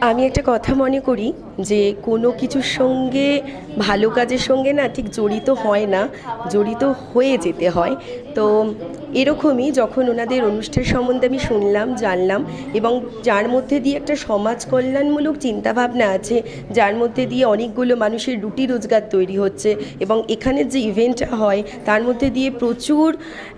আমি একটা কথা মনে করি যে কোনো কিছুর সঙ্গে, ভালো কাজের সঙ্গে না ঠিক জড়িত হয় না, জড়িত হয়ে যেতে হয়। তো এরকমই যখন ওনাদের অনুষ্ঠান সম্বন্ধে আমি শুনলাম, জানলাম এবং যার মধ্যে দিয়ে একটা সমাজ কল্যাণমূলক চিন্তাভাবনা আছে, যার মধ্যে দিয়ে অনেকগুলো মানুষের রুটি রোজগার তৈরি হচ্ছে এবং এখানে যে ইভেন্টটা হয়, তার মধ্যে দিয়ে প্রচুর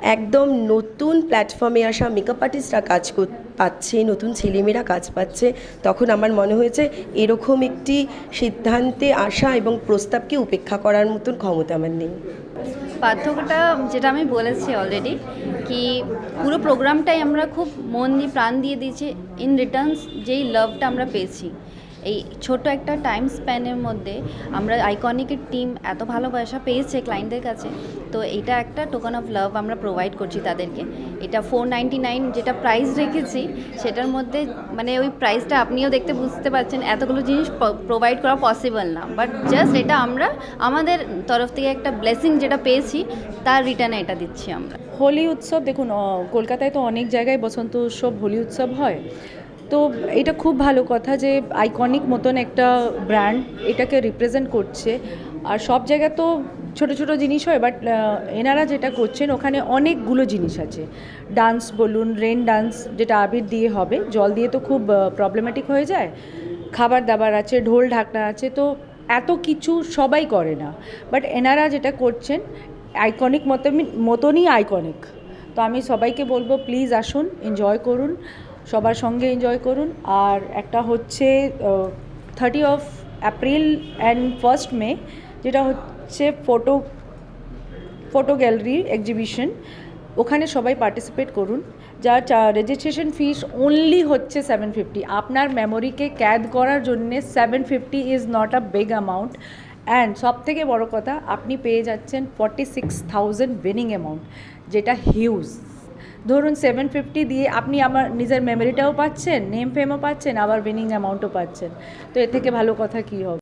একদম নতুন প্ল্যাটফর্মে আসা মেকআপ আর্টিস্টরা কাজ কর পাচ্ছে, নতুন ছেলেমেয়েরা কাজ পাচ্ছে, তখন আমার মনে হয়েছে এরকম একটি সিদ্ধান্তে আসা এবং প্রস্তাবকে উপেক্ষা করার মতন ক্ষমতা আমার নেই। পার্থক্যটা যেটা আমি বলেছি অলরেডি কি পুরো প্রোগ্রামটাই আমরা খুব মন দিয়ে, প্রাণ দিয়ে দিয়েছি ইন রিটার্নস যেই লাভটা আমরা পেয়েছি। এই ছোট একটা টাইম স্প্যানের মধ্যে আমরা আইকনিকের টিম এত ভালোবাসা পেয়েছে ক্লায়েন্টদের কাছে। তো এটা একটা টোকন অফ লাভ আমরা প্রোভাইড করছি তাদেরকে। এটা ফোর নাইন যেটা প্রাইস রেখেছি, সেটার মধ্যে মানে ওই প্রাইসটা আপনিও দেখতে বুঝতে পারছেন, এতগুলো জিনিস প্রোভাইড করা পসিবল না। বাট জাস্ট এটা আমরা আমাদের তরফ থেকে একটা ব্লেসিং যেটা পেয়েছি, তার রিটার্নে এটা দিচ্ছি আমরা। হোলি উৎসব, দেখুন কলকাতায় তো অনেক জায়গায় বসন্ত উৎসব, হোলি উৎসব হয়। তো এটা খুব ভালো কথা যে আইকনিক মতন একটা ব্র্যান্ড এটাকে রিপ্রেজেন্ট করছে। আর সব জায়গায় তো ছোট ছোট জিনিস হয় বাট এনারা যেটা করছেন, ওখানে অনেকগুলো জিনিস আছে। ডান্স বলুন রেন ডান্স যেটা আবির দিয়ে হবে, জল দিয়ে তো খুব প্রবলেমেটিক হয়ে যায়। খাবার দাবার আছে, ঢোল ঢাকনা আছে, তো এত কিছু সবাই করে না। বাট এনারা যেটা করছেন আইকনিক মতন, মতনই আইকনিক তো আমি সবাইকে বলব প্লিজ আসুন এনজয় করুন। সবার সঙ্গে এনজয় করুন। আর একটা হচ্ছে thirty of April and first May যেটা হচ্ছে ফটো ফটো গ্যালারি এক্সিবিশন ওখানে সবাই পার্টিসিপেট করুন। যার রেজিস্ট্রেশন ফিস অনলি হচ্ছে সেভেন ফিফটি আপনার মেমোরিকে ক্যাদ করার জন্যে seven fifty is not a big amount and সব থেকে বড়ো কথা, আপনি পেয়ে যাচ্ছেন forty six thousand winning amount যেটা হিউজ ধরুন সেভেন ফিফটি দিয়ে আপনি আমার নিজের মেমোরিটাও পাচ্ছেন নেম ফেমও পাচ্ছেন, আবার উইনিং অ্যামাউন্টও পাচ্ছেন। তো এর থেকে ভালো কথা কী হবে?